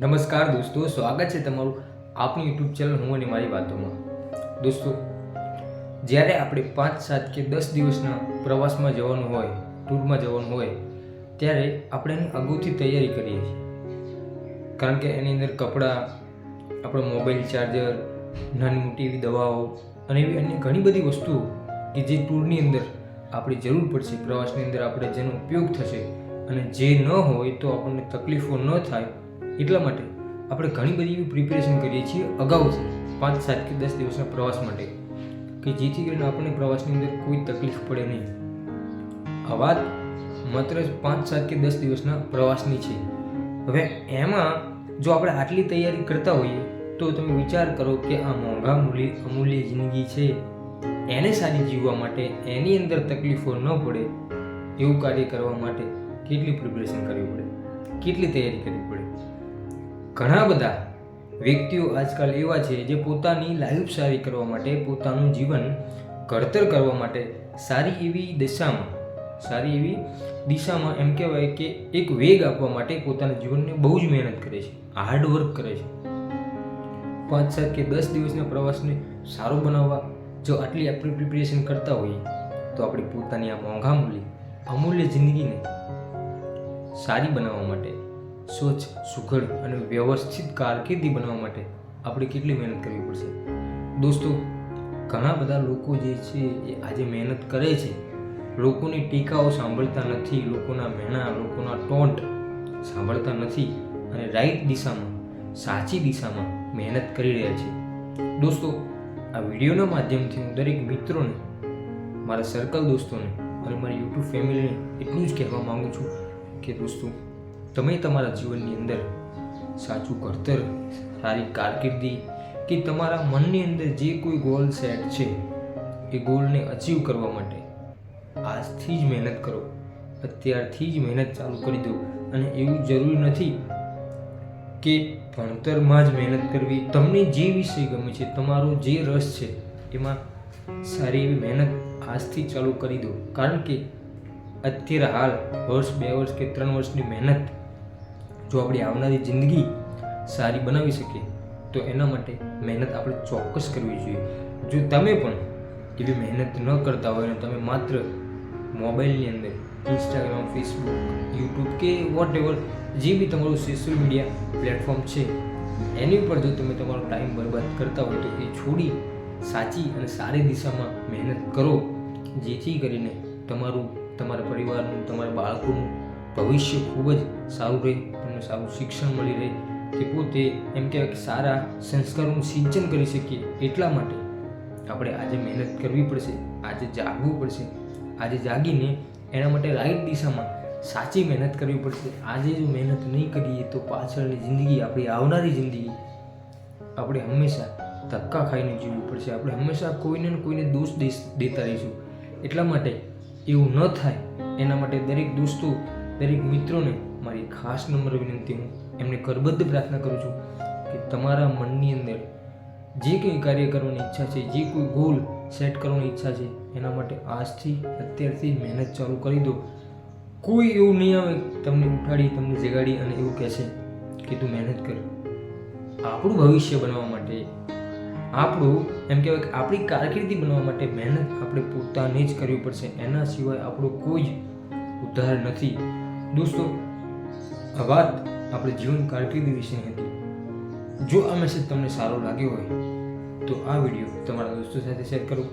નમસ્કાર દોસ્તો, સ્વાગત છે તમારું આપણી યુટ્યુબ ચેનલ હું અને મારી વાતોમાં. દોસ્તો, જ્યારે આપણે પાંચ, સાત કે દસ દિવસના પ્રવાસમાં જવાનું હોય, ટૂરમાં જવાનું હોય, ત્યારે આપણે એની અગાઉથી તૈયારી કરીએ છીએ. કારણ કે એની અંદર કપડાં, આપણો મોબાઈલ ચાર્જર, નાની મોટી એવી દવાઓ અને એવી અન્ય ઘણી બધી વસ્તુઓ કે જે ટૂરની અંદર આપણે જરૂર પડશે, પ્રવાસની અંદર આપણે જેનો ઉપયોગ થશે અને જે ન હોય તો આપણને તકલીફો ન થાય એટલા માટે આપણે ઘણી બધી એવી પ્રિપેરેશન કરીએ છીએ અગાઉથી પાંચ, સાત કે દસ દિવસના પ્રવાસ માટે, કે જેથી કરીને આપણને પ્રવાસની અંદર કોઈ તકલીફ પડે નહીં. આ વાત માત્ર પાંચ, સાત કે દસ દિવસના પ્રવાસની છે. હવે એમાં જો આપણે આટલી તૈયારી કરતા હોઈએ, તો તમે વિચાર કરો કે આ મોંઘા મૂલ્ય, અમૂલ્ય જિંદગી છે. એને સારી જીવવા માટે, એની અંદર તકલીફો ન પડે, એવું કાર્ય કરવા માટે કેટલી પ્રિપેરેશન કરવી પડે? કેટલી તૈયારી કરવી પડે? ઘણા બધા વ્યક્તિઓ આજકાલ એવા છે જે પોતાની લાઈફ સારી કરવા માટે, પોતાનું જીવન ઘડતર કરવા માટે સારી એવી દિશામાં, સારી એવી દિશામાં એમ કહેવાય કે એક વેગ આપવા માટે પોતાના જીવનને બહુ જ મહેનત કરે છે હાર્ડ વર્ક કરે છે. પાંચ, સાત કે દસ દિવસના પ્રવાસને સારો બનાવવા, જો આટલી આપણે પ્રિપેરેશન કરતા હોઈએ, તો આપણે પોતાની આ મોંઘા મૂલ્ય, અમૂલ્ય જિંદગીને સારી બનાવવા માટે સ્વચ્છ, સુઘડ અને વ્યવસ્થિત કારકિર્દી બનાવવા માટે આપણે કેટલી મહેનત કરવી પડશે? દોસ્તો, ઘણા બધા લોકો જે છે, એ આજે મહેનત કરે છે. લોકોની ટીકાઓ સાંભળતા નથી, લોકોના મહેણા લોકોના ટોન્ટ સાંભળતા નથી અને રાઈટ દિશામાં, સાચી દિશામાં મહેનત કરી રહ્યા છે. દોસ્તો, આ વિડીયોના માધ્યમથી હું દરેક મિત્રોને, મારા સર્કલ દોસ્તોને અને મારી યુટ્યુબ ફેમિલીને એટલું જ કહેવા માગું છું કે દોસ્તો તમે તમારા જીવનની અંદર સાચું ઘડતર સારી કારકિર્દી કે તમારા મનની અંદર જે કોઈ ગોલ સેટ છે, એ ગોલને અચીવ કરવા માટે આજથી જ મહેનત કરો. અત્યારથી જ મહેનત ચાલુ કરી દો. અને એવું જરૂરી નથી કે ભણતરમાં જ મહેનત કરવી. તમને જે વિષય ગમે છે, તમારો જે રસ છે, એમાં સારી એવી મહેનત આજથી ચાલુ કરી દો. કારણ કે અત્યારે હાલ, વર્ષ, બે વર્ષ કે ત્રણ વર્ષની મહેનત જો આપણી આવનારી જિંદગી સારી બનાવી શકીએ તો એના માટે મહેનત આપણે ચોક્કસ કરવી જોઈએ. જો તમે પણ એવી મહેનત ન કરતા હોય અને તમે માત્ર મોબાઈલની અંદર ઇન્સ્ટાગ્રામ ફેસબુક યુટ્યુબ કે વોટ એવર જે બી તમારું સોશિયલ મીડિયા પ્લેટફોર્મ છે, એની ઉપર જો તમે તમારો ટાઈમ બરબાદ કરતા હોય તો એ છોડી સાચી અને સારી દિશામાં મહેનત કરો, જેથી કરીને તમારું તમારા પરિવારનું, તમારા બાળકોનું ભવિષ્ય ખૂબ જ સારું રહે, તમને સારું શિક્ષણ મળી રહે કે પોતે એમ કહેવાય કે સારા સંસ્કારોનું સિંચન કરી શકીએ એટલા માટે આપણે આજે મહેનત કરવી પડશે, આજે જાગવું પડશે, આજે જાગીને એના માટે રાઈટ દિશામાં સાચી મહેનત કરવી પડશે. આજે જો મહેનત નહીં કરીએ તો પાછળની જિંદગી, આપણી આવનારી જિંદગી આપણે હંમેશા ધક્કા ખાઈને જીવવું પડશે. આપણે હંમેશા કોઈને કોઈને દોષ દેતા રહીશું. એટલા માટે એવું ન થાય. એના માટે દરેક દોસ્તો, દરેક મિત્રોને મારી ખાસ નંબર વિનંતી હું. એમને કરબદ્ધ પ્રાર્થના કરું છું કે તમારા મનની અંદર જે કંઈ કાર્ય કરવાની ઈચ્છા છે, જે કોઈ ગોલ સેટ કરવાની ઈચ્છા છે, એના માટે આજથી, અત્યારથી મહેનત ચાલુ કરી દો. કોઈ એવું નહીં આવે, તમને ઉઠાડી, તમને જગાડી અને એવું કહેશે કે તું મહેનત કર. આપણું ભવિષ્ય બનાવવા માટે આપણું, એમ કહેવાય કે આપણી કારકિર્દી બનાવવા માટે મહેનત આપણે પોતાને જ કરવી પડશે. એના સિવાય આપણું કોઈ જ ઉદ્ધાર નથી. દોસ્તો, આ વાત આપણે જીવન કારકિર્દી વિશેની હતી. જો આ મેસેજ તમને સારો લાગ્યો હોય, તો આ વીડિયો તમારા દોસ્તો સાથે શેર કરો.